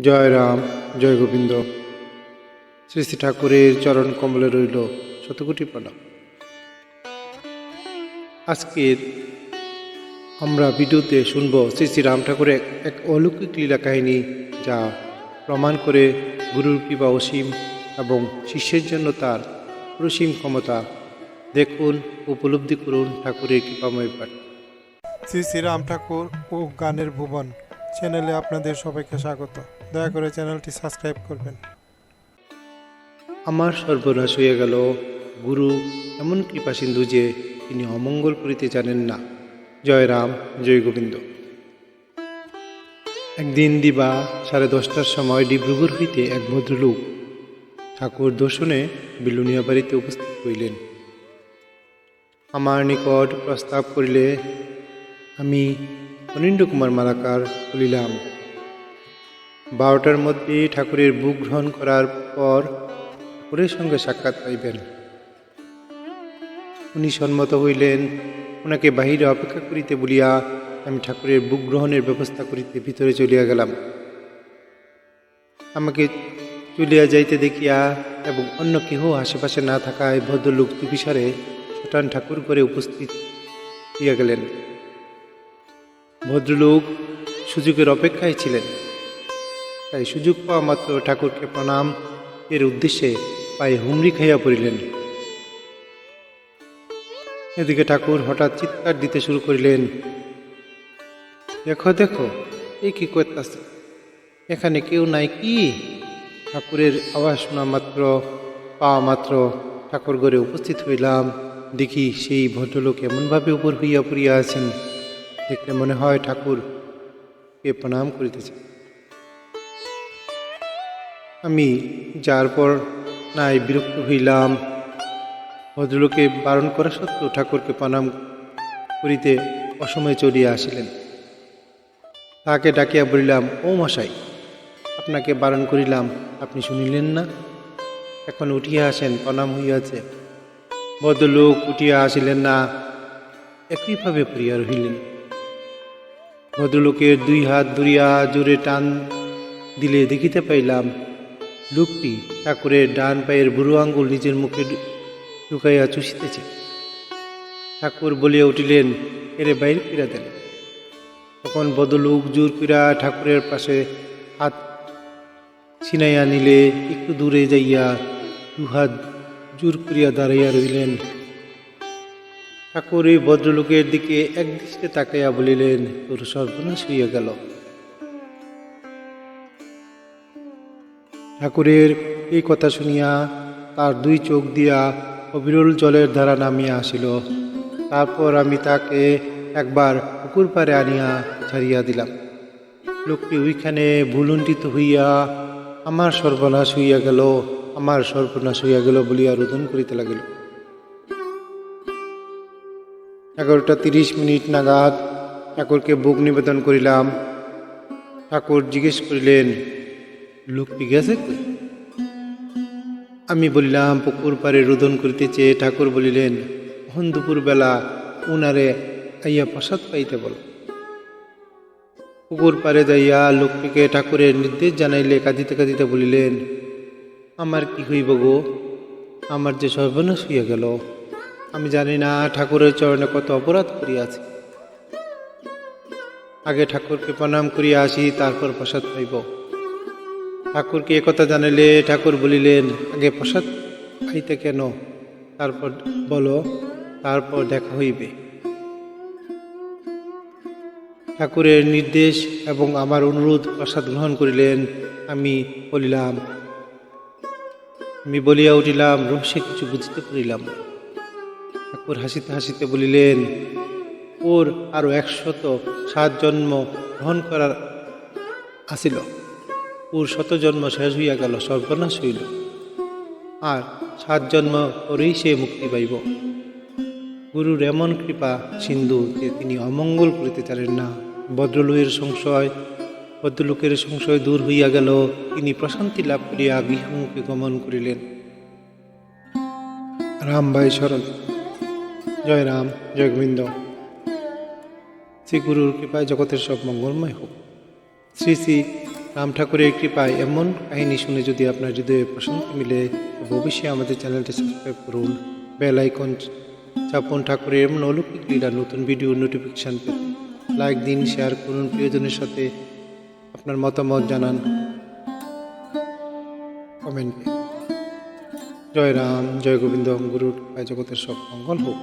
জয় রাম, জয় গোবিন্দ। শ্রী শ্রী ঠাকুরের চরণ কমলে রইল শতকোটি প্রণাম আজকের আমরা ভিডিওতে শুনব শ্রী শ্রী রাম ঠাকুরের এক- অলৌকিক লীলা কাহিনী, যা প্রমাণ করে গুরুর কৃপা অসীম এবং শিষ্যের জন্য তার প্রসীম ক্ষমতা। দেখুন, উপলব্ধি করুন ঠাকুরের কৃপাময় পাঠ। শ্রী শ্রী রাম ঠাকুর ও গানের ভুবন চ্যানেলে আপনাদের সবাইকে স্বাগত। দয়া করে চ্যানেলটি সাবস্ক্রাইব করবেন। আমার সর্বনাশ হয়ে গেল। গুরু, এমন কৃপা সিন্ধু যে তিনি অমঙ্গল করিতে জানেন না। জয় রাম, জয় গোবিন্দ। একদিন দিবা সাড়ে দশটার সময় ডিব্রুগড় হইতে এক ভদ্রলোক ঠাকুর দর্শনে বিলুনিয়া বাড়িতে উপস্থিত হইলেন। আমার নিকট প্রস্তাব করিলে, আমি অনিন্দ্য কুমার মালাকার বলিলাম বারোটার মধ্যে ঠাকুরের বুক গ্রহণ করার পর ঠাকুরের সঙ্গে সাক্ষাৎ পাইবেন উনি সম্মত হইলেন, ওনাকে বাহিরে অপেক্ষা করিতে বলিয়া আমি ঠাকুরের বুক গ্রহণের ব্যবস্থা করিতে ভিতরে চলিয়া গেলাম। আমাকে চলিয়া যাইতে দেখিয়া এবং অন্য কেহ আশেপাশে না থাকায় ভদ্রলোক চুপিসারে ছোটান ঠাকুর করে উপস্থিত হইয়া গেলেন। ভদ্রলোক সুযোগের অপেক্ষায় ছিলেন। তাই সুযোগ পাওয়া মাত্র ঠাকুরকে প্রণাম। এর উদ্দেশ্যে পায়ে হুমড়ি খাইয়া পড়িলেন। এদিকে ঠাকুর হঠাৎ চিৎকার দিতে শুরু করিলেন, দেখো দেখো, এ কি করতেছে? এখানে কেউ নাই কি? ঠাকুরের আওয়াজ শোনা মাত্র, পাওয়া মাত্র ঠাকুর ঘরে উপস্থিত হইলাম। দেখি সেই ভদ্রলোক এমনভাবে উপর হইয়া পড়িয়া আছেন, দেখলে মনে হয় ঠাকুরকে প্রণাম করিতেছে। আমি যার পর নাই বিরক্ত হইলাম। ভদ্রলোকে বারণ করা সত্ত্বেও ঠাকুরকে প্রণাম করিতে অসময়ে চলিয়া আসিলেন। তাহাকে ডাকিয়া বলিলাম, ও মশাই, আপনাকে বারণ করিলাম, আপনি শুনিলেন না? এখন উঠিয়া আসেন, প্রণাম হইয়াছে। ভদ্রলোক উঠিয়া আসিলেন না, একইভাবে পড়িয়া রহিলেন। ভদ্রলোকের দুই হাত ধরিয়া জোরে টান দিলে দেখিতে পাইলাম লোকটি ঠাকুরের ডান পায়ের বুড়ো আঙ্গুল নিজের মুখে ঢুকাইয়া চুষিতেছে। ঠাকুর বলিয়া উঠিলেন, এরে বাইর কইরা দেন তখন বদলোক জোর কইরা ঠাকুরের পাশে হাত ছিনাইয়া নিলে একটু দূরে যাইয়া দু হাত জোর করিয়া দাঁড়াইয়া রইলেন। ঠাকুর এই ভদ্রলোকের দিকে একদৃষ্টে তাকাইয়া বলিলেন, তোর সর্বনাশ হইয়া গেল। ঠাকুরের এই কথা শুনিয়া তার দুই চোখ দিয়া অবিরল জলের ধারা নামিয়া আসিল। তারপর আমি তাকে একবার পুকুর পাড়ে আনিয়া ছাড়িয়া দিলাম। লোকটি ওইখানে ভুলুণ্ঠিত হইয়া আমার সর্বনাশ হইয়া গেল, আমার সর্বনাশ হইয়া গেল বলিয়া রোদন করিতে লাগিল। এগারোটা তিরিশ মিনিট নাগাদ ঠাকুরকে বুক নিবেদন করিলাম। ঠাকুর জিজ্ঞেস করিলেন লোকটি গেছে? আমি বললাম, পুকুর পাড়ে রোদন করিতেছে। ঠাকুর বলিলেন হন দুপুর বেলা উনারে আইয়া প্রসাদ পাইতে বল। পুকুর পাড়ে যাইয়া লোকটিকে ঠাকুরের নির্দেশ জানাইলে কাঁদিতে কাঁদিতে বলিলেন, আমার কি হইব গো? আমার যে সর্বনাশ হইয়া গেল। আমি জানি না ঠাকুরের চরণে কত অপরাধ করিয়াছি। আগে ঠাকুরকে প্রণাম করিয়া আসি, তারপর প্রসাদ পাইব। ঠাকুরকে একথা জানাইলে, ঠাকুর বলিলেন, আগে প্রসাদ খাইতে কেন? তারপর বলো, তারপর দেখা হইবে। ঠাকুরের নির্দেশ এবং আমার অনুরোধ প্রসাদ গ্রহণ করিলেন, আমি বলিলাম, আমি বলিয়া উঠিলাম, রহস্যে কিছু বুঝতে পারিলাম ঠাকুর হাসিতে হাসিতে বলিলেন, ওর আরও একশত সাত জন্ম গ্রহণ করার আসিল। ওর শত জন্ম শেষ হইয়া গেল, সর্বনাশ হইল। আর সাত জন্ম পরেই সে মুক্তি পাইব। গুরুর এমন কৃপা, সিন্ধু, যে তিনি অমঙ্গল করিতে চারেন না। ভদ্রলোকের সংশয় ভদ্রলোকের সংশয় দূর হইয়া গেল। তিনি প্রশান্তি লাভ করিয়া গৃহমুখে গমন করিলেন। রাম ভাই শরণ। জয় রাম, জয় গোবিন্দ। শ্রী গুরুর কৃপায় জগতের সব মঙ্গলময় হোক। শ্রী শ্রী রাম ঠাকুরের কৃপায় এমন কাহিনী শুনে যদি আপনার হৃদয়ে প্রশান্তি মিলে অবশ্যই আমাদের চ্যানেলটি সাবস্ক্রাইব করুন। বেল আইকন চাপুন ঠাকুরের এমন অলৌকিক লীলা নতুন ভিডিও নোটিফিকেশান লাইক দিন শেয়ার করুন, প্রিয়জনের সাথে আপনার মতামত জানান। কমেন্টে জয় রাম, জয় গোবিন্দ গুরুর কৃপায় জগতের সব মঙ্গল হোক।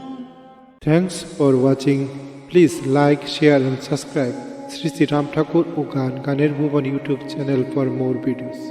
Thanks for watching please like share and subscribe Shri Shri Ram Thakur ও গান গানের ভুবন YouTube channel for more videos.